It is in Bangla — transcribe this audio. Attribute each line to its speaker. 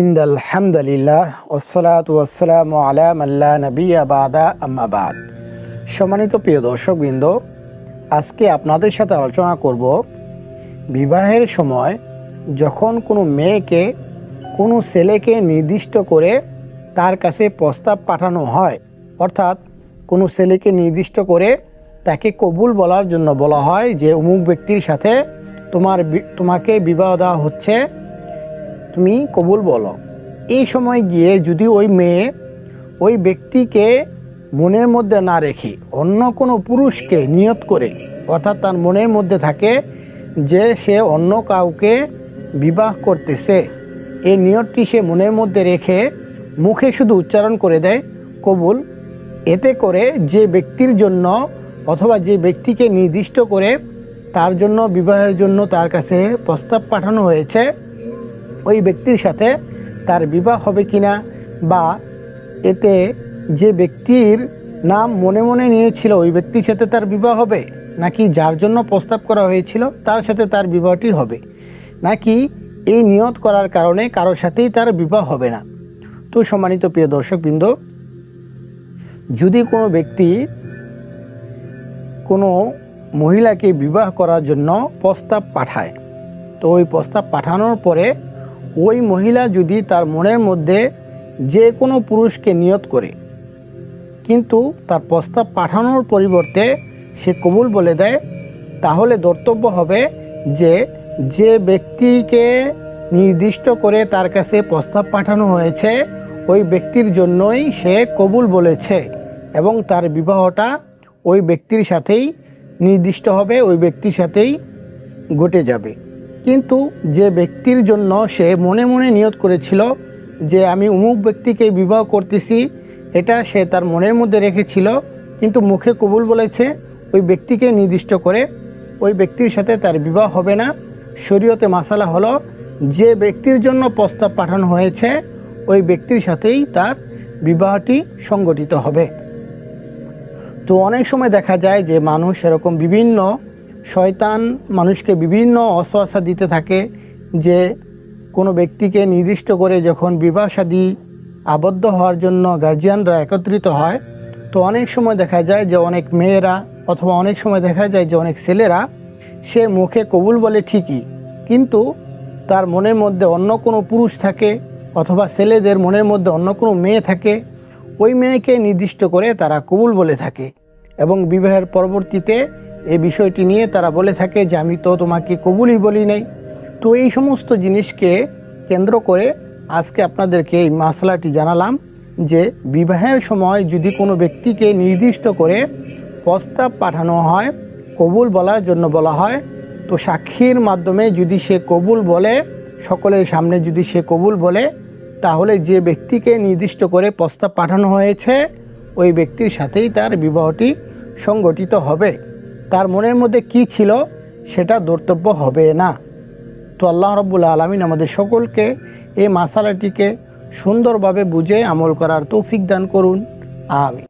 Speaker 1: ইন্দ আলহামদুলিল্লাহ ওসলাত ওয়াসালাম আলা মাল্লা নবী আবাদা আম্মাবাদ সম্মানিত প্রিয় দর্শকবৃন্দ, আজকে আপনাদের সাথে আলোচনা করব বিবাহের সময় যখন কোনো মেয়েকে কোনো ছেলেকে নির্দিষ্ট করে তার কাছে প্রস্তাব পাঠানো হয়, অর্থাৎ কোনো ছেলেকে নির্দিষ্ট করে তাকে কবুল বলার জন্য বলা হয় যে, অমুক ব্যক্তির সাথে তোমার তোমাকে বিবাহ দেওয়া হচ্ছে তুমি কবুল বলো। এই সময় গিয়ে যদি ওই মেয়ে ওই ব্যক্তিকে মনের মধ্যে না রেখে অন্য কোনো পুরুষকে নিয়ত করে, অর্থাৎ তার মনের মধ্যে থাকে যে সে অন্য কাউকে বিবাহ করতেছে, এই নিয়তটি সে মনের মধ্যে রেখে মুখে শুধু উচ্চারণ করে দেয়, কবুল। এতে করে যে ব্যক্তির জন্য অথবা যে ব্যক্তিকে নির্দিষ্ট করে তার জন্য, বিবাহের জন্য তার কাছে প্রস্তাব পাঠানো হয়েছে ওই ব্যক্তির সাথে তার বিবাহ হবে কিনা বা এতে যে ব্যক্তির নাম মনে মনে নিয়েছিল ওই ব্যক্তির সাথে তার বিবাহ হবে নাকি যার জন্য প্রস্তাব করা হয়েছিল তার সাথে তার বিবাহটি হবে নাকি এই নিয়ত করার কারণে কারোর সাথেই তার বিবাহ হবে না। তো সম্মানিত প্রিয় দর্শকবৃন্দ, যদি কোনো ব্যক্তি কোনো মহিলাকে বিবাহ করার জন্য প্রস্তাব পাঠায়, তো ওই প্রস্তাব পাঠানোর পরে ওই মহিলা যদি তার মনের মধ্যে যে কোনো পুরুষকে নিয়ত করে, কিন্তু তার প্রস্তাব পাঠানোর পরিবর্তে সে কবুল বলে দেয়, তাহলে ধর্তব্য হবে যে যে ব্যক্তিকে নির্দিষ্ট করে তার কাছে প্রস্তাব পাঠানো হয়েছে, ওই ব্যক্তির জন্যই সে কবুল বলেছে এবং তার বিবাহটা ওই ব্যক্তির সাথেই নির্দিষ্ট হবে, ওই ব্যক্তির সাথেই ঘটে যাবে। কিন্তু যে ব্যক্তির জন্য সে মনে মনে নিয়ত করেছিল যে আমি অমুক ব্যক্তিকে বিবাহ করতেছি, এটা সে তার মনের মধ্যে রেখেছিল, কিন্তু মুখে কবুল বলেছে, ওই ব্যক্তিকে নির্দিষ্ট করে ওই ব্যক্তির সাথে তার বিবাহ হবে না। শরীয়তে মাসালা হলো, যে ব্যক্তির জন্য প্রস্তাব পাঠানো হয়েছে, ওই ব্যক্তির সাথেই তার বিবাহটি সংগঠিত হবে। তো অনেক সময় দেখা যায় যে মানুষ এরকম বিভিন্ন শয়তান মানুষকে বিভিন্ন অসহাসা দিতে থাকে যে কোনো ব্যক্তিকে নির্দিষ্ট করে যখন বিবাহ শাদী আবদ্ধ হওয়ার জন্য গার্জিয়ানরা একত্রিত হয়, তো অনেক সময় দেখা যায় যে অনেক মেয়েরা অথবা অনেক সময় দেখা যায় যে অনেক ছেলেরা সে মুখে কবুল বলে ঠিকই, কিন্তু তার মনের মধ্যে অন্য কোনো পুরুষ থাকে অথবা ছেলেদের মনের মধ্যে অন্য কোনো মেয়ে থাকে, ওই মেয়েকে নির্দিষ্ট করে তারা কবুল বলে থাকে এবং বিবাহের পরবর্তীতে এই বিষয়টি নিয়ে তারা বলে থাকে যে, আমি তো তোমাকে কবুলই বলি নাই। তো এই সমস্ত জিনিসকে কেন্দ্র করে আজকে আপনাদেরকে এই মশলাটি জানালাম যে, বিবাহের সময় যদি কোনো ব্যক্তিকে নির্দিষ্ট করে প্রস্তাব পাঠানো হয়, কবুল বলার জন্য বলা হয়, তো সাক্ষীর মাধ্যমে যদি সে কবুল বলে, সকলের সামনে যদি সে কবুল বলে, তাহলে যে ব্যক্তিকে নির্দিষ্ট করে প্রস্তাব পাঠানো হয়েছে, ওই ব্যক্তির সাথেই তার বিবাহটি সংগঠিত হবে। তার মনের মধ্যে কি ছিল সেটা দর্তব্য হবে না। তো আল্লাহ রব্বুল আলমিন আমাদের সকলকে এই মাসালাটিকে সুন্দরভাবে বুঝে আমল করার তৌফিক দান করুন। আমি